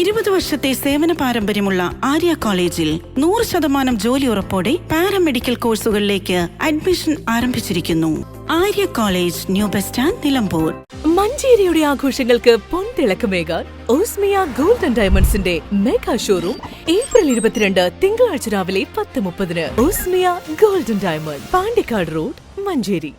ഇരുപത് വർഷത്തെ സേവന പാരമ്പര്യമുള്ള ആര്യ കോളേജിൽ നൂറ് ശതമാനം ജോലി ഉറപ്പോടെ പാരാമെഡിക്കൽ കോഴ്സുകളിലേക്ക് അഡ്മിഷൻ ആരംഭിച്ചിരിക്കുന്നു. Arya college new bus stand Nilambur. മഞ്ചേരിയുടെ ആഘോഷങ്ങൾക്ക് പൊൻതിളക്കമേകാൻ ഓസ്മിയ ഗോൾഡ് ആൻഡ് ഡയമണ്ട്സിന്റെ മെഗാ ഷോറൂം ഏപ്രിൽ ഇരുപത്തിരണ്ട് തിങ്കളാഴ്ച രാവിലെ പത്ത് മുപ്പതിന്. Osmiya golden diamond Pandikkad road Manjeri.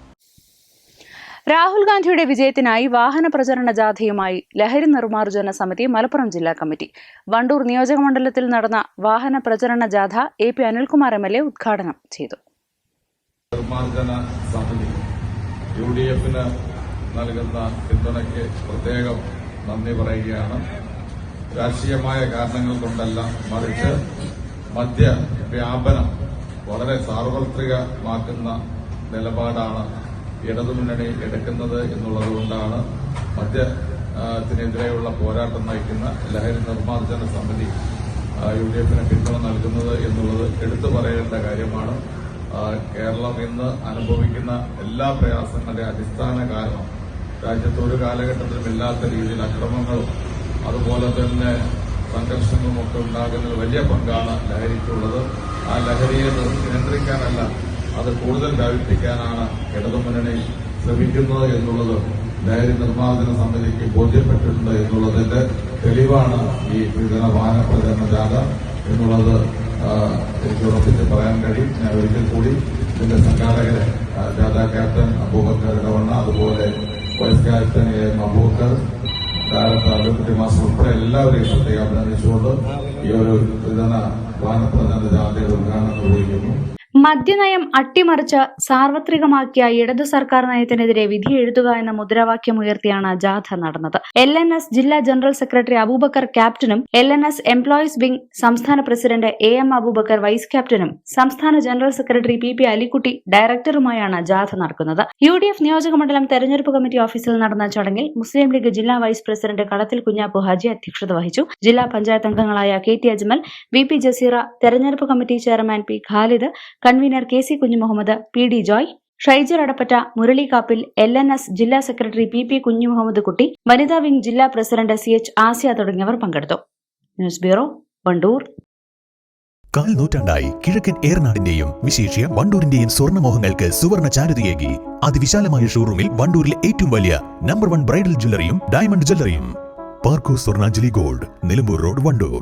Rahul ഗാന്ധിയുടെ വിജയത്തിനായി വാഹന പ്രചരണ ജാഥയുമായി ലഹരി നിർമ്മാർജന സമിതി മലപ്പുറം ജില്ലാ കമ്മിറ്റി. വണ്ടൂർ നിയോജകമണ്ഡലത്തിൽ നടന്ന വാഹന പ്രചരണ ജാഥ A P Anilkumar M L A ഉദ്ഘാടനം ചെയ്തു. നിർമ്മാർജന സമിതി യു ഡി എഫിന് നൽകുന്ന പിന്തുണയ്ക്ക് പ്രത്യേകം നന്ദി പറയുകയാണ്. രാഷ്ട്രീയമായ കാരണങ്ങൾ കൊണ്ടല്ല മറിച്ച് മദ്യ വ്യാപനം വളരെ സാർവത്രികമാക്കുന്ന നിലപാടാണ് ഇടതുമുന്നണി എടുക്കുന്നത് എന്നുള്ളതുകൊണ്ടാണ് മദ്യത്തിനെതിരെയുള്ള പോരാട്ടം നയിക്കുന്ന ലഹരി നിർമ്മാർജന സമിതി യു ഡി എഫിന് പിന്തുണ നൽകുന്നത് എന്നുള്ളത് എടുത്തു പറയേണ്ട കാര്യമാണ്. കേരളം ഇന്ന് അനുഭവിക്കുന്ന എല്ലാ പ്രയാസങ്ങളുടെ അടിസ്ഥാന കാരണം രാജ്യത്ത് ഒരു കാലഘട്ടത്തിലും ഇല്ലാത്ത രീതിയിൽ അക്രമങ്ങളും അതുപോലെ തന്നെ സംഘർഷങ്ങളും ഒക്കെ ഉണ്ടാകുന്നതിൽ വലിയ പങ്കാണ് ലഹരിക്കുള്ളത്. ആ ലഹരിയെ നിയന്ത്രിക്കാനല്ല അത് കൂടുതൽ വ്യാപിപ്പിക്കാനാണ് ഇടതുമുന്നണി ശ്രമിക്കുന്നത് എന്നുള്ളത് ലഹരി നിർമ്മാർജന സമിതിക്ക് ബോധ്യപ്പെട്ടിട്ടുണ്ട് എന്നുള്ളതിന്റെ തെളിവാണ് ഈ ത്രിദിന വാഹന പ്രചരണ ജാഥ എന്നുള്ളത് എനിക്ക് ഉറപ്പിച്ച് പറയാൻ കഴിയും. ഞാൻ ഒരിക്കൽ കൂടി ഇതിന്റെ സംഘാടകരെ ആ, ജാഥ ക്യാപ്റ്റൻ അബൂബക്കർ ഇടവണ്ണ അതുപോലെ vice captain A M Abubakar director advocate master ഉൾപ്പെടെ എല്ലാവരെയും ശ്രദ്ധയെ അഭിനന്ദിച്ചുകൊണ്ട് ഈ ഒരു ത്രിദിന വാഹന പ്രചരണ ജാഥയുടെ ഉദ്ഘാടനം നിർവഹിക്കുന്നു. മദ്യനയം അട്ടിമറിച്ച് സാർവത്രികമാക്കിയ ഇടതു സർക്കാർ നയത്തിനെതിരെ വിധി എഴുതുക എന്ന മുദ്രാവാക്യം ഉയർത്തിയാണ് ജാഥ നടന്നത്. എൽ എൻ എസ് ജില്ലാ ജനറൽ സെക്രട്ടറി അബൂബക്കർ ക്യാപ്റ്റനും L N S employees wing സംസ്ഥാന president A M Abubakar vice ക്യാപ്റ്റനും സംസ്ഥാന general secretary P P Alikutty ഡയറക്ടറുമായാണ് ജാഥ നടക്കുന്നത്. യു ഡി എഫ് നിയോജകമണ്ഡലം തെരഞ്ഞെടുപ്പ് കമ്മിറ്റി ഓഫീസിൽ നടന്ന ചടങ്ങിൽ മുസ്ലിം ലീഗ് ജില്ലാ വൈസ് പ്രസിഡന്റ് കളത്തിൽ കുഞ്ഞാപ്പു ഹാജി അധ്യക്ഷത വഹിച്ചു. ജില്ലാ പഞ്ചായത്ത് അംഗങ്ങളായ K T Ajmal V P Jaseera തെരഞ്ഞെടുപ്പ് committee chairman P Khalid convener K C Kunhumuhammed P D Joy Shaijar Adappatta Murali Kappil L N S ജില്ലാ secretary P P Kunhumuhammed Kutty വനിതാ wing ജില്ലാ president C H Asiya തുടങ്ങിയവർ പങ്കെടുത്തു. News bureau Wandoor. കാൽ നൂറ്റാണ്ടായി കിഴക്കൻ ഏറനാടിന്റെയും വിശേഷ്യ വണ്ടൂരിന്റെയും സ്വർണമോഹങ്ങൾക്ക് സുവർണ ചാരുതയേകി അതിവിശാലമായ ഷോറൂമിൽ വണ്ടൂരിലെ ഏറ്റവും വലിയ നമ്പർ വൺ ബ്രൈഡൽ ജ്വല്ലറിയും diamond ജ്വല്ലറിയും. Parco Swarnanjali gold Nilambur road Wandoor.